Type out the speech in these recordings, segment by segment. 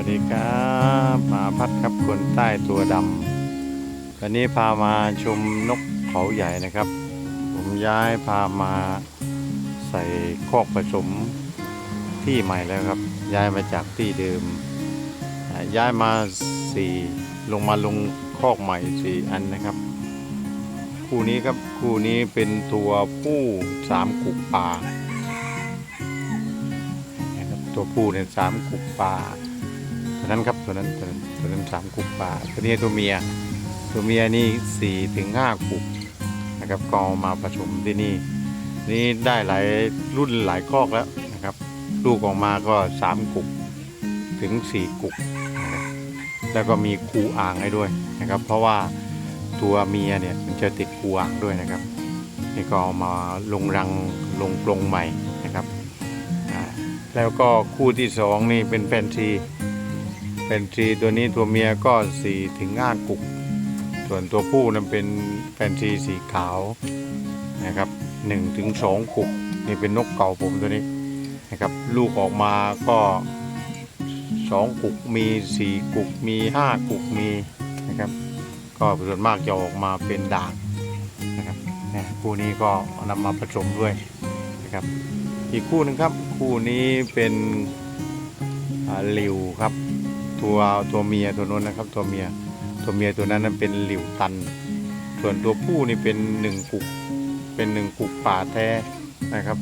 วัสดีครับมาพัดครับคนใต้ตัวดำวันนี้พามาชมนกเขาใหญ่นะครับ ผมย้ายพามาใส่คอกผสมที่ใหม่แล้วครับ ย้ายมาจากที่เดิม ย้ายมาสี่ลงมาลงคอกใหม่สี่อันนะครับ คู่นี้ครับคู่นี้เป็นตัวผู้สามกุกป่าตัวผู้เนี่ยสามกุกป่า นั้นครับตัวนั้นตัวนั้นตัวนั้นสามกุกป่าตัวนี้ตัวเมีย ตัวเมียนี่สี่ถึงห้ากุกนะครับก็เอามาผสมที่นี่ นี่ได้หลายรุ่นหลายคอกแล้วนะครับ ลูกออกมาก็สามกุกถึงสี่กุบแล้วก็มีคูอ่างให้ด้วยนะครับ เพราะว่าตัวเมียเนี่ยมันจะติดคูอ่างด้วยนะครับนี่ก็เอามาลงรังลงกรงใหม่นะครับ แล้วก็คู่ที่สองนี่เป็นแฟนซี เป็นซีตัวนี้ตัวเมียก็สี่ถึงห้ากุก ส่วนตัวผู้นั้นเป็นแฟนซีสีขาวนะครับหนึ่งถึงสองกุก นี่เป็นนกเก่าผมตัวนี้นะครับ ลูกออกมาก็สองกุกมีสี่กุกมีห้ากุกมีนะครับ ก็ส่วนมากจะออกมาเป็นด่างนะครับนี่คู่นี้ก็นำมาผสมด้วยนะครับ อีกคู่หนึ่งครับ คู่นี้เป็นหลิวครับ ตัวตัวเมียตัวนู้นนะครับ ตัวเมียตัวเมียตัวนั้นนั้นเป็นหลิวตัน ส่วนตัวผู้นี่เป็นหนึ่งกุก เป็นหนึ่งกุกป่าแท้นะครับ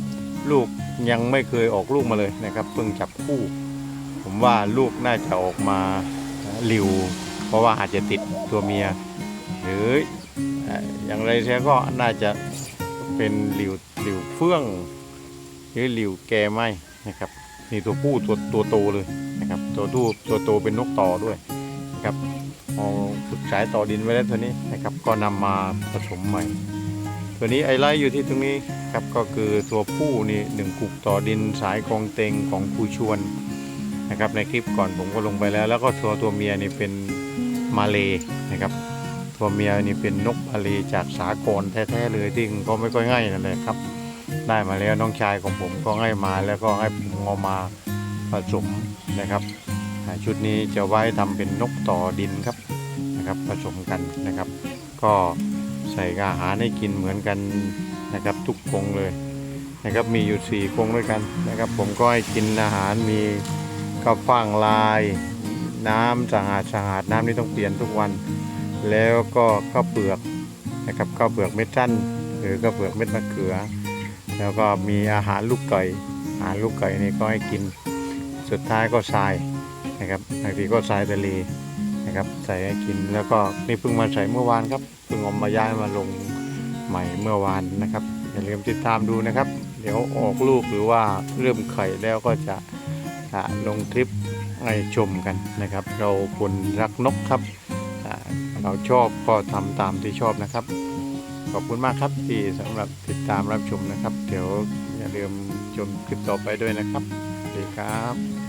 ลูกยังไม่เคยออกลูกมาเลยนะครับเพิ่งจับคู่ ผมว่าลูกน่าจะออกมาหลิว เพราะว่าอาจจะติดตัวเมีย หรืออย่างไรเสียก็น่าจะเป็นหลิวหลิวเฟื่อง หรือหลิวแกไหมนะครับนี่ตัวผู้ตัวตัวโตเลย ตัวทูตัวโตเป็นนกต่อด้วยนะครับเอาฝึกสายต่อดินไว้แล้วตัวนี้นะครับ ก็นำมาผสมใหม่ ตัวนี้ไอไลท์อยู่ที่ตรงนี้ครับก็คือตัวผู้นี่หนึ่งกุกต่อดินสายกองเต็งของครูชวนนะครับ ในคลิปก่อนผมก็ลงไปแล้ว แล้วก็ตัวตัวเมียนี่เป็นมาเลนะครับตัวเมียนี่เป็นนกมาเลจากสากลแท้ๆเลยที่ก็ไม่ค่อยง่ายนั่นแหละครับ ได้มาแล้วน้องชายของผมก็ให้มาแล้วก็ให้ผมเอามาผสมนะครับ ชุดนี้จะไว้ทำเป็นนกต่อดินครับนะครับผสมกันนะครับ ก็ใส่อาหารให้กินเหมือนกันนะครับทุกกรงเลยนะครับมีอยู่สี่กรงด้วยกันนะครับ ผมก็ให้กินอาหารมีข้าวฟ่างลาย น้ำสะอาดสะอาดน้ำนี่ต้องเปลี่ยนทุกวัน แล้วก็ข้าวเปลือกนะครับข้าวเปลือกเม็ดสั้นหรือข้าวเปลือกเม็ดมะเขือ แล้วก็มีอาหารลูกไก่อาหารลูกไก่นี่ก็ให้กินสุดท้ายก็ทราย นะครับบางทีก็ทรายทะเลนะครับใส่ให้กินแล้วก็นี่เพิ่งมาใส่เมื่อวานครับเพิ่งอามาย้ายมาลงใหม่เมื่อวานนะครับอย่าลืมติดตามดูนะครับ เดี๋ยวออกลูกหรือว่าเริ่มไข่แล้วก็จะลงคลิปให้ชมกันนะครับ เราคนรักนกครับเราชอบก็ทำตามที่ชอบนะครับ ขอบคุณมากครับที่สำหรับติดตามรับชมนะครับ เดี๋ยวอย่าลืมชมคลิปต่อไปด้วยนะครับสวัสดีครับ